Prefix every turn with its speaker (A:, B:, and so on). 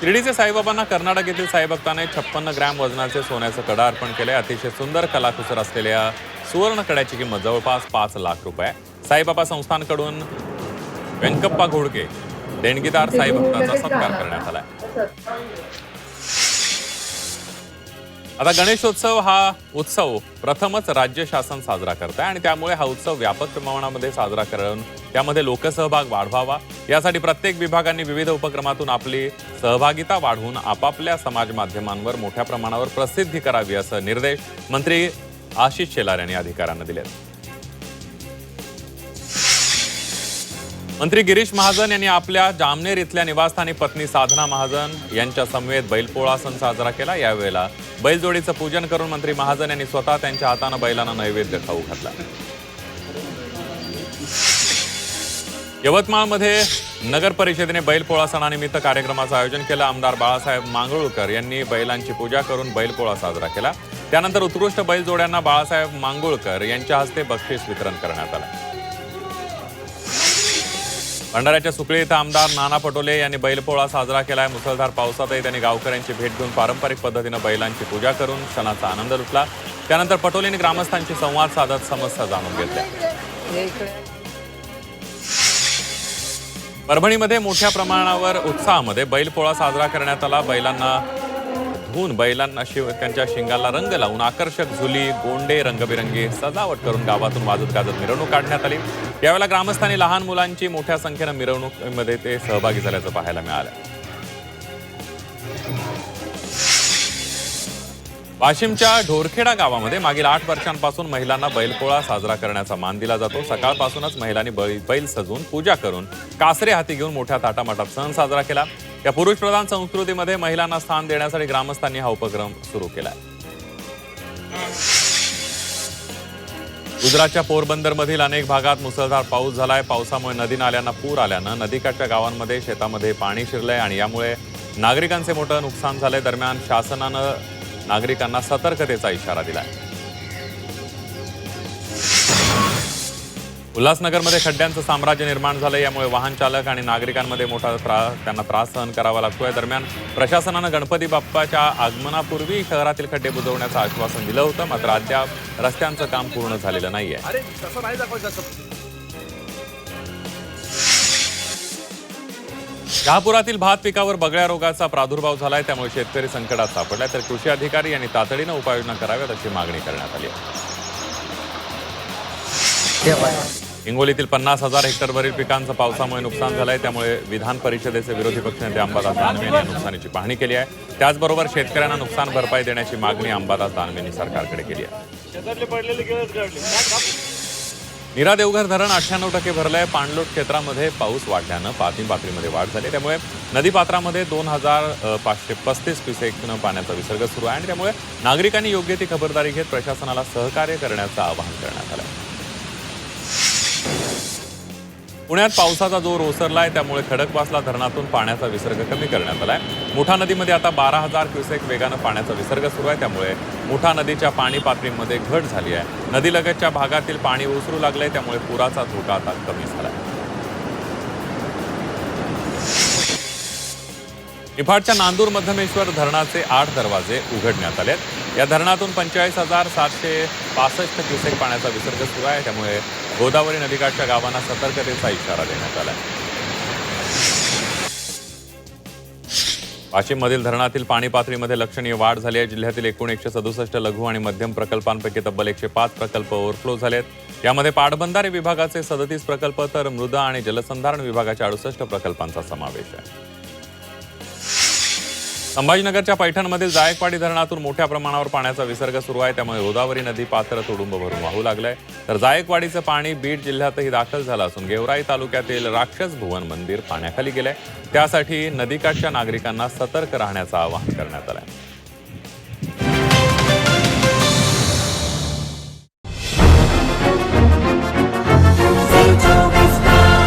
A: त्रिडीचे साईबाबांना कर्नाटक येथील साईभक्ताने छप्पन्न ग्रॅम वजनाचे सोन्याचं कडा अर्पण केले अतिशय सुंदर कलाकुसर असलेल्या सुवर्ण कड्याची किंमत जवळपास पाच लाख रुपये साईबाबा संस्थानकडून व्यंकप्पा घोडके देणगीदार साईभक्तांचा सत्कार करण्यात आला आता गणेशोत्सव हा उत्सव प्रथमच राज्य शासन साजरा करत आहे आणि त्यामुळे हा उत्सव व्यापक प्रमाणामध्ये साजरा करून त्यामध्ये लोकसहभाग वाढवावा यासाठी प्रत्येक विभागांनी विविध उपक्रमातून आपली सहभागिता वाढवून आपापल्या समाज माध्यमांवर मोठ्या प्रमाणावर प्रसिद्धी करावी असं निर्देश मंत्री आशिष शेलार यांनी अधिकाऱ्यांना दिले मंत्री गिरीश महाजन यांनी आपल्या जामनेर इथल्या निवासस्थानी पत्नी साधना महाजन यांच्या समवेत बैलपोळा सण साजरा केला यावेळेला बैलजोडीचं पूजन करून मंत्री महाजन यांनी स्वतः त्यांच्या हातानं बैलांना नैवेद्य खाऊ घातला यवतमाळमध्ये नगर परिषदेने बैलपोळा सणानिमित्त कार्यक्रमाचं आयोजन केलं आमदार बाळासाहेब मांगोळकर यांनी बैलांची पूजा करून बैलपोळा साजरा केला त्यानंतर उत्कृष्ट बैलजोड्यांना बाळासाहेब मांगोळकर यांच्या हस्ते बक्षीस वितरण करण्यात आलं भंडाऱ्याच्या सुकळी इथं आमदार नाना पटोले यांनी बैलपोळा साजरा केला आहे मुसळधार पावसातही त्यांनी गावकऱ्यांची भेट घेऊन पारंपरिक पद्धतीनं बैलांची पूजा करून क्षणाचा आनंद लुटला त्यानंतर पटोलेंनी ग्रामस्थांशी संवाद साधत समस्या जाणून घेतल्या परभणीमध्ये मोठ्या प्रमाणावर उत्साहामध्ये बैलपोळा साजरा करण्यात आला बैलांना हून बैलांना शिव त्यांच्या शिंगाला रंग लावून आकर्षक झुली गोंडे रंगबिरंगी सजावट करून गावातून वाजत गाजत मिरवणूक काढण्यात आली यावेळेला ग्रामस्थांनी लहान मुलांची मोठ्या संख्येनं मिरवणुकीमध्ये ते सहभागी झाल्याचं पाहायला मिळालं वाशिमच्या ढोरखेडा गावामध्ये मागील आठ वर्षांपासून महिलांना बैलपोळा साजरा करण्याचा मान दिला जातो सकाळपासूनच महिलांनी बैल सजून पूजा करून कासरे हाती घेऊन मोठ्या ताटामाटात सण साजरा केला या पुरुष प्रधान संस्कृतीमध्ये महिलांना स्थान देण्यासाठी ग्रामस्थांनी हा उपक्रम सुरू केला गुजरातच्या पोरबंदरमधील अनेक भागात मुसळधार पाऊस झालाय पावसामुळे नदी नाल्यांना पूर आल्यानं नदीकाठच्या गावांमध्ये शेतामध्ये पाणी शिरलंय आणि यामुळे नागरिकांचे मोठं नुकसान झालंय दरम्यान शासनानं नागरिकांना सतर्कतेचा इशारा दिलाय उल्हासनगरमध्ये खड्ड्यांचं साम्राज्य निर्माण झालं यामुळे वाहन चालक आणि नागरिकांमध्ये मोठा त्रास त्यांना त्रास सहन करावा लागतोय दरम्यान प्रशासनानं गणपती बाप्पाच्या आगमनापूर्वी शहरातील खड्डे बुजवण्याचं आश्वासन दिलं होतं मात्र अद्याप रस्त्यांचं काम पूर्ण झालेलं नाहीये शहापुरातील भात पिकावर बगळ्या रोगाचा प्रादुर्भाव झालाय त्यामुळे शेतकरी संकटात सापडलाय तर कृषी अधिकारी यांनी तातडीनं उपाययोजना कराव्यात अशी मागणी करण्यात आली आहे हिंगोलीतील पन्नास हजार हेक्टरवरील पिकांचं पावसामुळे नुकसान झालं आहे त्यामुळे विधान परिषदेचे विरोधी पक्षनेते अंबादास दानवे यांनी नुकसानीची पाहणी केली आहे त्याचबरोबर शेतकऱ्यांना नुकसान भरपाई देण्याची मागणी अंबादास दानवे यांनी सरकारकडे केली आहे निरा देवघर धरण अठ्ठ्याण्णव टक्के भरलं आहे पाणलोट क्षेत्रामध्ये पाऊस वाढल्यानं पाती पातळीमध्ये वाढ झाली त्यामुळे नदीपात्रामध्ये दोन हजार पाचशे पस्तीस क्युसेकनं पाण्याचा विसर्ग सुरू आहे आणि त्यामुळे नागरिकांनी योग्य ती खबरदारी घेत प्रशासनाला सहकार्य करण्याचं आवाहन करण्यात आलं आहे पुण्यात पावसाचा जोर ओसरलाय त्यामुळे खडकवासला धरणातून पाण्याचा विसर्ग कमी करण्यात आलाय मुठा नदीमध्ये आता बारा हजार क्युसेक वेगानं पाण्याचा विसर्ग सुरू आहे त्यामुळे मुठा नदीच्या पाणी पातळीमध्ये घट झाली आहे नदीलगतच्या भागातील पाणी ओसरू लागलंय त्यामुळे पुराचा धोका आता कमी झाला निफाडच्या नांदूर मध्यमेश्वर धरणाचे आठ दरवाजे उघडण्यात आले या धरणातून पंचेचाळीस हजार सातशे पासष्ट क्युसेक पाण्याचा विसर्ग सुरू आहे त्यामुळे गोदावरी नदीकाठच्या गावांना सतर्कतेचा इशारा देण्यात आला वाशिममधील धरणातील पाणी पातळीमध्ये लक्षणीय वाढ झाली आहे जिल्ह्यातील एकूण एकशे सदुसष्ट लघु आणि मध्यम प्रकल्पांपैकी तब्बल एकशे पाच प्रकल्प ओव्हरफ्लो झाले आहेत यामध्ये पाटबंधारे विभागाचे सदतीस प्रकल्प तर मृदा आणि जलसंधारण विभागाच्या अडुसष्ट प्रकल्पांचा समावेश आहे संभाजीनगरच्या पैठणमधील जायकवाडी धरणातून मोठ्या प्रमाणावर पाण्याचा विसर्ग सुरू आहे त्यामुळे गोदावरी नदी पात्र तुडुंब भरून वाहू लागलंय तर जायकवाडीचं पाणी बीड जिल्ह्यातही दाखल झालं असून गेवराई तालुक्यातील राक्षस भुवन मंदिर पाण्याखाली गेलंय त्यासाठी नदीकाठच्या नागरिकांना सतर्क राहण्याचं आवाहन करण्यात आलं आहे